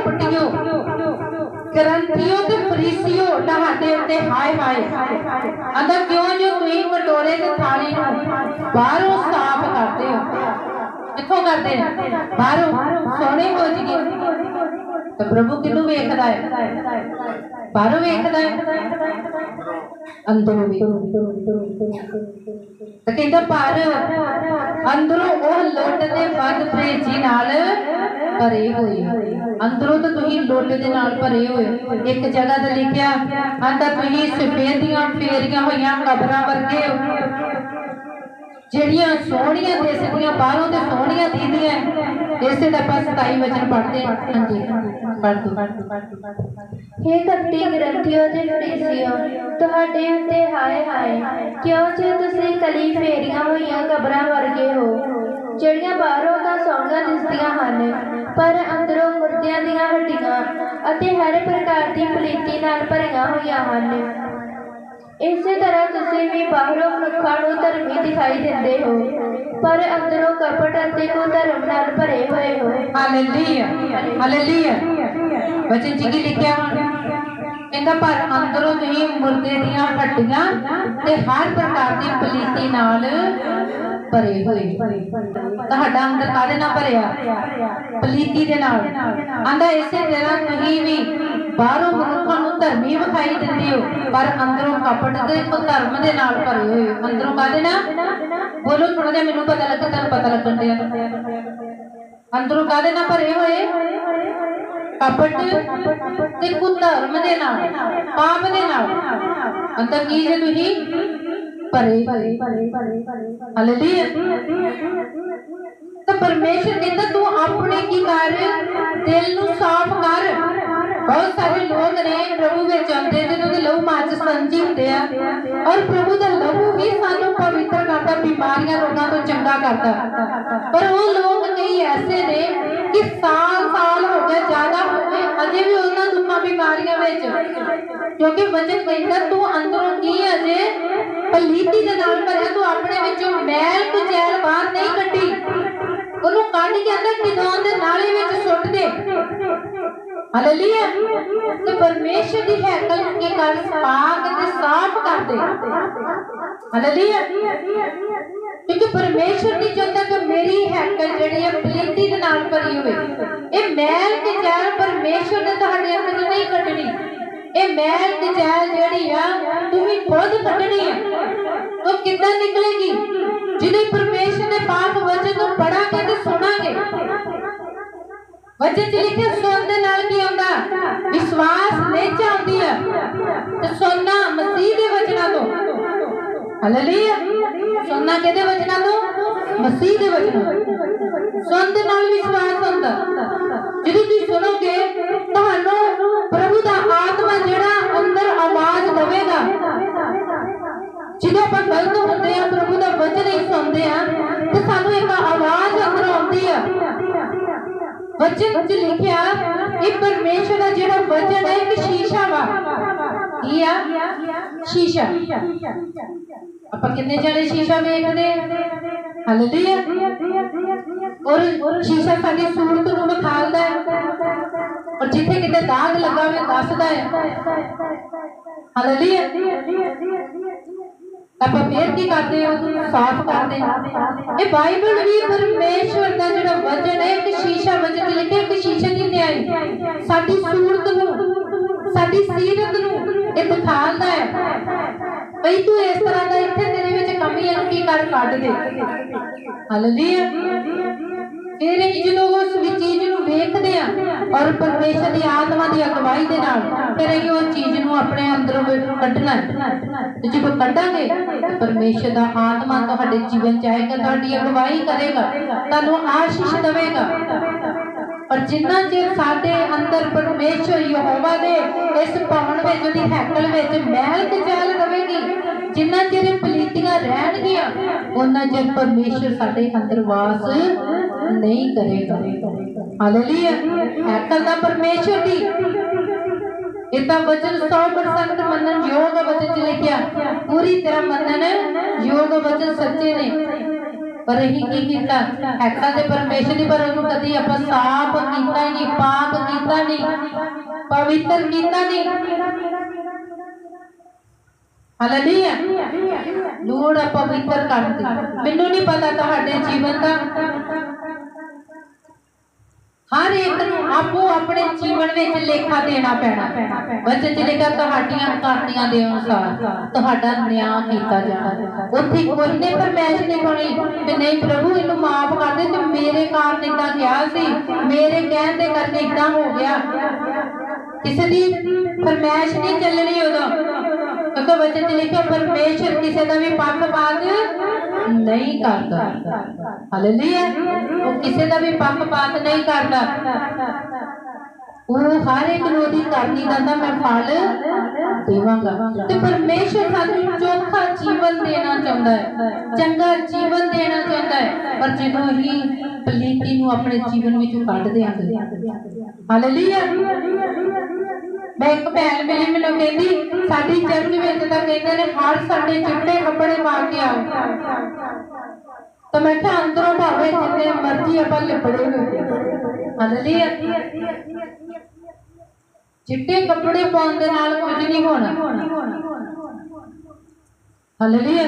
ਕਪਟਿਓ ਗ੍ਰੰਥੀਓ ਤੇ ਫਰੀਸੀਓ ਤੁਹਾਡੇ ਉੱਤੇ ਹਾਏ ਹਾਏ। ਅੰਦਰ ਕਿਉਂ ਜੋ ਤੁਸੀਂ ਕਟੋਰੇ ਤੇ ਥਾਲੀ ਨੂੰ ਬਾਹਰੋਂ ਸਾਫ਼ ਕਰਦੇ ਹੋ? ਕਿੱਥੋਂ ਕਰਦੇ? ਬਾਹਰੋਂ। ਸੋਹਣੇ ਹੋ ਜੀਏ ਤਾਂ ਪ੍ਰਭੂ ਕਿਨੂੰ ਵੇਖਦਾ ਹੈ? ਬਾਹਰੋਂ ਵੇਖਦਾ ਹੈ? ਅੰਦਰੋਂ ਵੀ ਤਾਂ ਕਹਿੰਦਾ, ਪਰ ਅੰਦਰੋਂ ਉਹ ਲੁੱਟ ਦੇ ਵੱਧ ਪ੍ਰੇਜੀ ਨਾਲ ਭਰੇ ਹੋਏ। ਅੰਦਰੋਂ ਤਾਂ ਤੁਸੀਂ ਲੁੱਟ ਦੇ ਨਾਲ ਭਰੇ ਹੋਏ ਇੱਕ ਜਗ੍ਹਾ ਤੇ ਲਿਖਿਆ ਆਂਦਾ ਤੁਸੀਂ ਸਫੇਦੀਆਂ ਫੇਰੀਆਂ ਹੋਈਆਂ ਕਬਰਾਂ ਵਰਗੇ ਜਿਹੜੀਆਂ ਸੋਹਣੀਆਂ ਦਿਸਦੀਆਂ ਬਾਹਰੋਂ ਤੇ ਸੋਹਣੀਆਂ ਦੀਦੀਆਂ ਇਸੇ ਦਾ ਆਪਾਂ 27 ਵਚਨ ਪੜ੍ਹਦੇ ਹਾਂਜੀ, ਪੜ੍ਹ ਹੇ ਕੱਟੀ ਗ੍ਰੰਥੀਓ ਤੇ ਫਰੀਸੀਓ ਤੁਹਾਡੇ ਉੱਤੇ ਹਾਏ ਹਾਏ, ਕਿਉਂ ਜੇ ਤੁਸੀਂ ਕਲੀ ਫੇਰੀਆਂ ਹੋਈਆਂ ਕਬਰਾਂ ਵਰਗੇ ਹੋ? ਜਿਹੜੀਆਂ ਬਾਹਰੋਂ ਤਾਂ ਸੋਹਣੀਆਂ ਦਿਸਦੀਆਂ ਹਨ, ਪਰ ਅੰਦਰੋਂ ਮੁਰਦਿਆਂ ਦੀਆਂ ਹੱਡੀਆਂ ਅਤੇ ਹਰ ਪ੍ਰਕਾਰ ਦੀ ਪਲੀਤੀ ਨਾਲ ਭਰੀਆਂ ਹੋਈਆਂ ਹਨ। ਇਸੇ ਤਰ੍ਹਾਂ ਤੁਸੀਂ ਵੀ ਬਾਹਰੋਂ ਮਨੁੱਖਾਂ ਨੂੰ ਧਰਮੀ ਦਿਖਾਈ ਦਿੰਦੇ ਹੋ, ਪਰ ਅੰਦਰੋਂ ਕਪਟ ਅਤੇ ਕੁਧਰਮ ਨਾਲ ਭਰੇ ਹੋਏ ਹੋ। ਹਾਲੇਲੂਇਆ ਹਾਲੇਲੂਇਆ ਵਚਨ ਚ ਕੀ ਲਿਖਿਆ? ਕਹਿੰਦਾ, ਪਰ ਅੰਦਰੋਂ ਤੁਸੀਂ ਮੁਰਦੇ ਦੀਆਂ ਹੱਡੀਆਂ ਤੇ ਹਰ ਪ੍ਰਕਾਰ ਦੀ ਪਲੀਤੀ ਨਾਲ ਭਰੇ ਹੋਏ। ਤੁਹਾਡਾ ਅੰਦਰ ਕਾਹਦੇ ਨਾਲ ਭਰਿਆ? ਪਲੀਤੀ ਦੇ ਨਾਲ। ਆਂਦਾ, ਇਸੇ ਤਰ੍ਹਾਂ ਤੁਸੀਂ ਵੀ ਬਾਹਰੋਂ ਮਨੁੱਖਾਂ ਨੂੰ ਧਰਮੀ ਵਿਖਾਈ ਦਿੰਦੇ ਹੋ, ਪਰ ਅੰਦਰੋਂ ਕਪਟ ਤੇ ਧਰਮ ਦੇ ਨਾਲ ਭਰੇ ਹੋਏ ਅੰਦਰੋਂ ਕਾਹਦੇ ਨਾਲ? ਬੋਲੋ ਥੋੜਾ ਜਿਹਾ ਮੈਨੂੰ ਪਤਾ ਲੱਗਾ, ਤੁਹਾਨੂੰ ਪਤਾ ਲੱਗਣ ਦਿਆ। ਅੰਦਰੋਂ ਕਾਹਦੇ ਨਾਲ ਭਰੇ ਹੋਏ? ਕਪਟ ਤੇ ਕੁਧਰਮ ਦੇ ਨਾਲ, ਪਾਪ ਦੇ ਨਾਲ। ਅੰਦਰ ਕੀ ਜੇ ਤੁਸੀਂ? ਭਰੇ ਭਰੇ ਤਾਂ ਪਰਮੇਸ਼ਰ ਕਹਿੰਦਾ, ਤੂੰ ਆਪਣੇ ਕੀ ਕਰ? ਦਿਲ ਨੂੰ ਸਾਫ਼ ਕਰ। ਬਹੁਤ ਸਾਰੇ ਲੋਕ ਨੇ ਪ੍ਰਭੂ ਵਿੱਚ ਆਉਂਦੇ ਤੇ ਉਹਦੇ ਲਹੂ ਮਾਚ ਸੰਜੀ ਹੁੰਦੇ ਆ। ਔਰ ਪ੍ਰਭੂ ਦਾ ਲਹੂ ਵੀ ਸਾਨੂੰ ਪਵਿੱਤਰ ਕਰਦਾ, ਬਿਮਾਰੀਆਂ ਰੋਗਾਂ ਤੋਂ ਚੰਗਾ ਕਰਦਾ। ਪਰ ਉਹ ਲੋਕ ਕਈ ਐਸੇ ਨੇ ਕਿ ਸਾਲ ਸਾਲ ਬਿਮਾਰੀਆਂ ਵਿੱਚ। ਕਿਉਂਕਿ ਵਜਨ ਕਹਿੰਦਾ, ਤੂੰ ਅੰਦਰੋਂ ਕੀ ਅਜੇ ਪਲੀਤੀ ਦੇ ਨਾਲ ਭਰਿਆ, ਤੂੰ ਆਪਣੇ ਵਿੱਚੋਂ ਮੈਲ ਕੁਚੈਲ ਬਾਹਰ ਨਹੀਂ ਕੱਢੀ। ਉਹਨੂੰ ਕੱਢ ਕੇ ਅੰਦਰ ਕਿਦਾਂ ਦੇ ਨਾਲੇ ਵਿੱਚ ਸੁੱਟ ਦੇ। ਹਾਲੇਲੂਇਆ ਤੇ ਪਰਮੇਸ਼ਰ ਦੀ ਹੈਕਲ ਨੂੰ ਕਰ ਪਾਕ ਤੇ ਸਾਫ਼ ਕਰ ਦੇ। ਹਾਲੇਲੂਇਆ ਕਿਉਂਕਿ ਪਰਮੇਸ਼ਰ ਦੀ ਜਦ ਤੱਕ ਮੇਰੀ ਹੈਕਲ ਜਿਹੜੀ ਹੈ ਪਲੀਤੀ ਦੇ ਨਾਲ ਭਰੀ ਹੋਵੇ ਇਹ ਮੈਲ ਤੇ ਜੈਲ ਪਰਮੇਸ਼ਰ ਨੇ ਤੁਹਾਡੇ ਅੰਦਰ ਨਹੀਂ ਕੱਢਣੀ। ਇਹ ਮੈਲ ਤੇ ਜੈਲ ਜਿਹੜੀ ਆ ਤੁਸੀਂ ਖੁਦ ਕੱਢਣੀ ਹੈ। ਉਹ ਕਿੱਦਾਂ ਨਿਕਲੇਗੀ? ਜਿਹਦੇ ਪਰਮੇਸ਼ਰ ਦੇ ਪਾਕ ਵਚਨ ਨੂੰ ਪੜਾਂਗੇ ਤੇ ਸੁਣਾਂਗੇ। ਵਚਨ ਚ ਲਿਖਿਆ ਸੁਣ ਦੇ ਨਾਲ ਕੀ ਆਉਂਦਾ ਵਿਸ਼ਵਾਸ ਨਿਚ ਆਉਂਦੀ ਹੈ ਤੇ ਸੁਣਨਾ ਮਸੀਹ ਦੇ ਵਚਨਾਂ ਤੋਂ। ਹਾਲੇਲੂਇਆ। ਸੁਣਨਾ ਕਿਹਦੇ ਵਚਨਾਂ ਤੋਂ? ਮਸੀਹ ਦੇ ਵਚਨਾਂ ਸੁਣ ਦੇ ਨਾਲ ਵਿਸ਼ਵਾਸ ਹੁੰਦਾ। ਜਦੋਂ ਤੁਸੀਂ ਸੁਣੋਗੇ, ਤੁਹਾਨੂੰ ਪ੍ਰਭੂ ਦਾ ਆਤਮਾ ਜਿਹੜਾ ਅੰਦਰ ਆਵਾਜ਼ ਦੇਵੇਗਾ। ਜਦੋਂ ਆਪਾਂ ਗਲਤ ਹੁੰਦੇ ਆ, ਪ੍ਰਭੂ ਦਾ ਵਚਨ ਹੀ ਸੁਣਦੇ ਆ, ਤੇ ਸਾਨੂੰ ਇੱਕ ਆਵਾਜ਼ ਅੰਦਰ ਆਉਂਦੀ ਆ। ਵਚਨ ਚ ਲਿਖਿਆ, ਇਹ ਪਰਮੇਸ਼ਰ ਦਾ ਜਿਹੜਾ ਵਚਨ ਹੈ, ਇੱਕ ਸ਼ੀਸ਼ਾ ਵਾ। ਕੀ ਆ? ਸ਼ੀਸ਼ਾ। ਆਪਾਂ ਕਿੰਨੇ ਜਣੇ ਸ਼ੀਸ਼ਾ ਵੇਖਦੇ ਹਾਲੇਲੂਇਆ। ਔਰ ਸ਼ੀਸ਼ਾ ਸਾਡੀ ਸੂਰਤ ਨੂੰ ਵਿਖਾਲਦਾ ਹੈ। ਔਰ ਜਿੱਥੇ ਕਿਤੇ ਦਾਗ ਲੱਗਾ ਹੋਵੇ, ਦੱਸਦਾ ਹੈ। ਹਾਲੇਲੂਇਆ। ਆਪਾਂ ਫੇਰ ਕੀ ਕਰਦੇ ਹਾਂ ਸਾਫ਼ ਕਰਦੇ ਹਾਂ ਇਹ ਬਾਈਬਲ ਵੀ ਪਰਮੇਸ਼ਵਰ ਦਾ ਜਿਹੜਾ ਵਚਨ ਹੈ, ਇੱਕ ਸ਼ੀਸ਼ਾ ਵਚਨ ਲਿਖਿਆ ਕਿ ਸ਼ੀਸ਼ੇ ਦੀ ਨਿਆਈ ਸਾਡੀ ਸੂਰਤ ਨੂੰ ਸਾਡੀ ਸੀਰਤ ਨੂੰ ਇਹ ਹੈ। ਭਈ ਤੂੰ ਇਸ ਤਰ੍ਹਾਂ ਦਾ ਇੱਥੇ ਤੇਰੇ ਵਿੱਚ ਕਮੀ ਹੈ ਕੀ ਕਰ ਕੱਢ ਦੇ? ਹਾਲੇਲੂਇਆ। ਫਿਰ ਜਦੋਂ ਉਸ ਵੀ ਚੀਜ਼ ਨੂੰ ਵੇਖਦੇ ਆ ਔਰ ਪਰਮੇਸ਼ਰ ਦੀ ਆਤਮਾ ਦੀ ਅਗਵਾਈ ਦੇ ਨਾਲ ਫਿਰ ਅਸੀਂ ਉਹ ਚੀਜ਼ ਨੂੰ ਆਪਣੇ ਅੰਦਰੋਂ ਕੱਢਣਾ ਹੈ। ਤੇ ਜਦੋਂ ਕੱਢਾਂਗੇ, ਤੇ ਪਰਮੇਸ਼ਰ ਦਾ ਆਤਮਾ ਤੁਹਾਡੇ ਜੀਵਨ ਚ ਆਏਗਾ, ਤੁਹਾਡੀ ਅਗਵਾਈ ਕਰੇਗਾ, ਤੁਹਾਨੂੰ ਆਸ਼ੀਸ਼ ਦੇਵੇਗਾ। ਪਰ ਜਿੰਨਾ ਚਿਰ ਸਾਡੇ ਅੰਦਰ ਪਰਮੇਸ਼ਰ ਯਹੋਵਾ ਦੇ ਇਸ ਭਵਨ ਵਿੱਚ ਉਹਦੀ ਹੈਕਲ ਵਿੱਚ ਮਹਿਲ ਤੇ ਚਾਲ ਰਵੇਗੀ ਜਿੰਨਾ ਚਿਰ ਪਲੀਤੀਆਂ ਰਹਿਣਗੀਆਂ ਉਹਨਾਂ ਚਿਰ ਪਰਮੇਸ਼ਰ ਸਾਡੇ ਅੰਦਰ ਵਾਸ ਨਹੀਂ ਕਰੇਗਾ। ਹਾਲੇਲੂਇਆ ਹੈਕਲ ਦਾ ਪਰਮੇਸ਼ਰ ਦੀ। ਇਹ ਤਾਂ ਵਚਨ 100% ਮੰਨਣ ਯੋਗ ਵਚਨ ਚ ਲਿਖਿਆ, ਪੂਰੀ ਤਰ੍ਹਾਂ ਮੰਨਣ ਯੋਗ ਵਚਨ ਸੱਚੇ ਨੇ। ਪਰ ਅਸੀਂ ਕੀ ਕੀਤਾ? ਹੈਕੜਾ ਦੇ ਪਰਮੇਸ਼ਰ ਦੀ ਪਰ ਉਹਨੂੰ ਕਦੀ ਆਪਾਂ ਸਾਫ਼ ਕੀਤਾ ਨਹੀਂ, ਪਾਪ ਕੀਤਾ ਨਹੀਂ, ਪਵਿੱਤਰ ਕੀਤਾ ਨਹੀਂ। ਹਾਲੇਲੂਇਆ ਲੋੜ ਪਵਿੱਤਰ ਕਰਦੀ ਮੈਨੂੰ ਨਹੀਂ ਪਤਾ ਤੁਹਾਡੇ ਜੀਵਨ ਦਾ। ਹਰ ਇੱਕ ਨੂੰ ਆਪੋ ਆਪਣੇ ਜੀਵਨ ਵਿੱਚ ਲੇਖਾ ਦੇਣਾ ਪੈਣਾ। ਵਚਨ ਚ ਤੁਹਾਡੀਆਂ ਕਰਨੀਆਂ ਦੇ ਅਨੁਸਾਰ ਤੁਹਾਡਾ ਨਿਆਂ ਕੀਤਾ ਜਾਣਾ ਉੱਥੇ ਕੋਈ ਨੇ ਫਰਮਾਇਸ਼ ਨਹੀਂ ਪਾਉਣੀ ਕਿ ਨਹੀਂ, ਪ੍ਰਭੂ ਇਹਨੂੰ ਮਾਫ ਕਰ ਦੇ ਤੇ ਮੇਰੇ ਕਾਰਨ ਇਦਾਂ ਗਿਆ ਸੀ, ਮੇਰੇ ਕਹਿਣ ਦੇ ਕਰਕੇ ਇਦਾਂ ਹੋ ਗਿਆ। ਕਿਸੇ ਦੀ ਫਰਮਾਇਸ਼ ਨਹੀਂ ਚੱਲਣੀ ਉਦੋਂ। ਕਿਉਂਕਿ ਵਚਨ ਚ ਪਰਮੇਸ਼ਰ ਕਿਸੇ ਦਾ ਵੀ ਪੱਖਪਾਤ ਨਹੀਂ ਕਰਦਾ। ਹਾਲੇਲੂਇਆ, ਉਹ ਕਿਸੇ ਦਾ ਵੀ ਪੱਖਪਾਤ ਨਹੀਂ ਕਰਦਾ। ਉਹ ਹਰ ਇੱਕ ਨੂੰ ਉਹਦੀ ਕਰਨੀ ਦਾ ਮੈਂ ਫਲ ਦੇਵਾਂਗਾ। ਤੇ ਪਰਮੇਸ਼ਰ ਸਾਨੂੰ ਚੋਖਾ ਜੀਵਨ ਦੇਣਾ ਚਾਹੁੰਦਾ ਹੈ। ਚੰਗਾ ਜੀਵਨ ਦੇਣਾ ਚਾਹੁੰਦਾ ਹੈ। ਪਰ ਜਦੋਂ ਹੀ ਪਲੀਤੀ ਨੂੰ ਆਪਣੇ ਜੀਵਨ ਵਿੱਚੋਂ ਕੱਢ ਦਿਆਂਗੇ ਹਾਲੇਲੂਇਆ। ਮੈਂ ਇੱਕ ਭੈਣ ਮਿਲੀ, ਮੈਨੂੰ ਕਹਿੰਦੀ, ਸਾਡੀ ਚਰਚ ਵਿੱਚ ਤਾਂ ਕਹਿੰਦੇ ਨੇ ਹਰ ਸੰਡੇ ਚਿੱਟੇ ਕੱਪੜੇ ਪਾ ਕੇ ਆਓ। ਤਾਂ ਮੈਂ ਕਿਹਾ, ਅੰਦਰੋਂ ਭਾਵੇਂ ਜਿੰਨੇ ਮਰਜ਼ੀ ਆਪਾਂ ਲਿਪੜੇ ਹੋਏ ਹਾਲੇਲੂਇਆ ਚਿੱਟੇ ਕੱਪੜੇ ਪਾਉਣ ਦੇ ਨਾਲ ਕੁਝ ਨਹੀਂ ਹੋਣਾ। ਹਾਲੇਲੂਇਆ